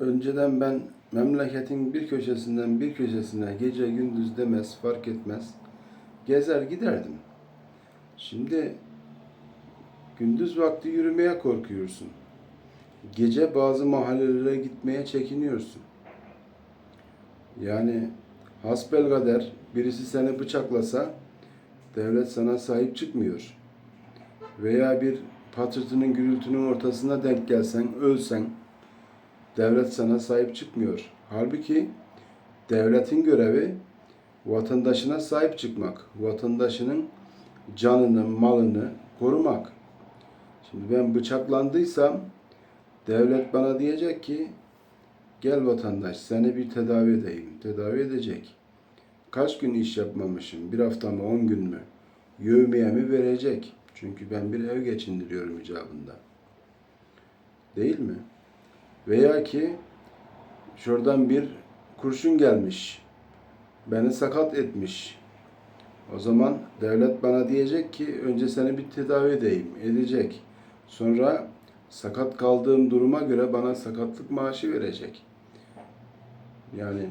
Önceden ben memleketin bir köşesinden bir köşesine gece gündüz demez fark etmez gezer giderdim. Şimdi gündüz vakti yürümeye korkuyorsun. Gece bazı mahallelere gitmeye çekiniyorsun. Yani hasbelkader birisi seni bıçaklasa devlet sana sahip çıkmıyor. Veya bir patırtının gürültünün ortasına denk gelsen, ölsen devlet sana sahip çıkmıyor. Halbuki devletin görevi vatandaşına sahip çıkmak, vatandaşının canını, malını korumak. Şimdi ben bıçaklandıysam devlet bana diyecek ki gel vatandaş seni bir tedavi edeyim. Tedavi edecek. Kaç gün iş yapmamışım? Bir hafta mı, on gün mü? Yövmeyemi verecek. Çünkü ben bir ev geçindiriyorum icabında. Değil mi? Veya ki şuradan bir kurşun gelmiş. Beni sakat etmiş. O zaman devlet bana diyecek ki önce seni bir tedavi edeyim. Edecek. Sonra sakat kaldığım duruma göre bana sakatlık maaşı verecek. Yani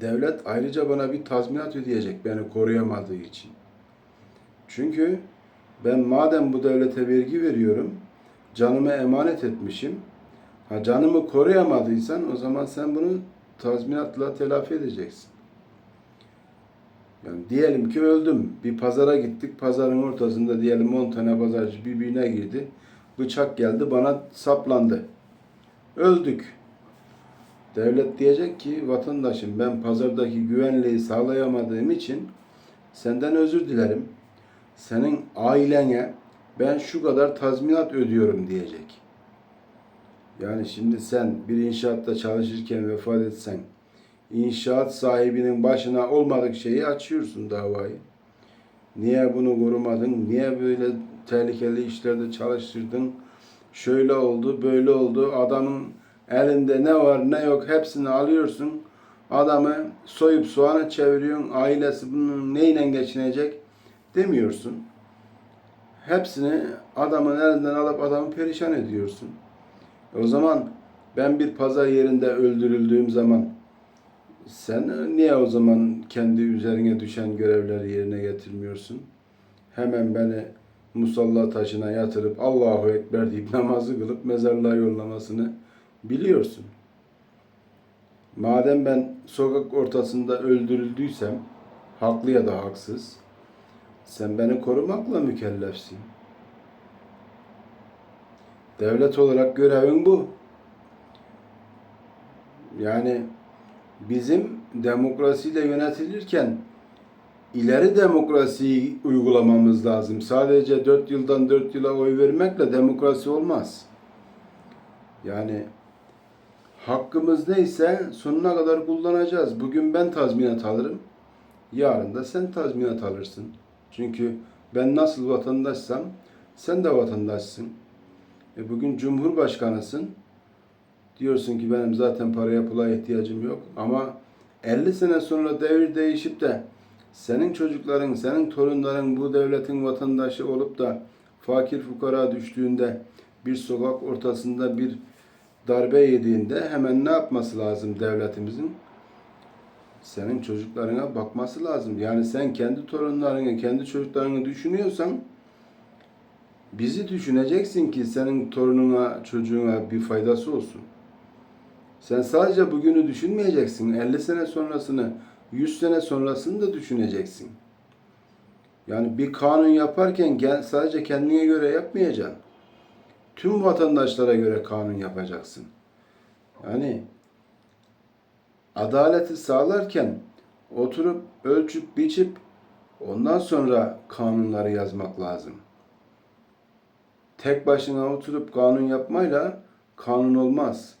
devlet ayrıca bana bir tazminat ödeyecek beni koruyamadığı için. Çünkü ben madem bu devlete vergi veriyorum, canımı emanet etmişim. Ha canımı koruyamadıysan o zaman sen bunu tazminatla telafi edeceksin. Yani diyelim ki öldüm. Bir pazara gittik. Pazarın ortasında diyelim 10 tane pazarcı birbirine girdi. Bıçak geldi bana saplandı. Öldük. Devlet diyecek ki vatandaşım ben pazardaki güvenliği sağlayamadığım için senden özür dilerim. Senin ailene ben şu kadar tazminat ödüyorum diyecek. Yani şimdi sen bir inşaatta çalışırken vefat etsen inşaat sahibinin başına olmadık şeyi açıyorsun davayı. Niye bunu korumadın? Niye böyle tehlikeli işlerde çalıştırdın? Şöyle oldu, böyle oldu. Adamın elinde ne var ne yok hepsini alıyorsun. Adamı soyup soğana çeviriyorsun. Ailesi bunun neyle geçinecek demiyorsun. Hepsini adamın elinden alıp adamı perişan ediyorsun. O zaman ben bir pazar yerinde öldürüldüğüm zaman sen niye o zaman kendi üzerine düşen görevleri yerine getirmiyorsun? Hemen beni musalla taşına yatırıp Allahu Ekber deyip namazı kılıp mezarlığa yollamasını biliyorsun. Madem ben sokak ortasında öldürüldüysem, haklı ya da haksız, sen beni korumakla mükellefsin. Devlet olarak görevin bu. Yani bizim demokrasiyle yönetilirken ileri demokrasiyi uygulamamız lazım. Sadece 4 yıldan 4 yıla oy vermekle demokrasi olmaz. Yani hakkımız neyse sonuna kadar kullanacağız. Bugün ben tazminat alırım. Yarın da sen tazminat alırsın. Çünkü ben nasıl vatandaşsam sen de vatandaşsın. E bugün Cumhurbaşkanısın. Diyorsun ki benim zaten paraya pula ihtiyacım yok. Ama 50 sene sonra devir değişip de senin çocukların, senin torunların bu devletin vatandaşı olup da fakir fukara düştüğünde bir sokak ortasında bir darbe yediğinde hemen ne yapması lazım devletimizin? Senin çocuklarına bakması lazım. Yani sen kendi torunlarını, kendi çocuklarını düşünüyorsan bizi düşüneceksin ki senin torununa, çocuğuna bir faydası olsun. Sen sadece bugünü düşünmeyeceksin. 50 sene sonrasını, 100 sene sonrasını da düşüneceksin. Yani bir kanun yaparken gel- sadece kendine göre yapmayacaksın. Tüm vatandaşlara göre kanun yapacaksın. Yani adaleti sağlarken oturup ölçüp biçip ondan sonra kanunları yazmak lazım. Tek başına oturup kanun yapmayla kanun olmaz.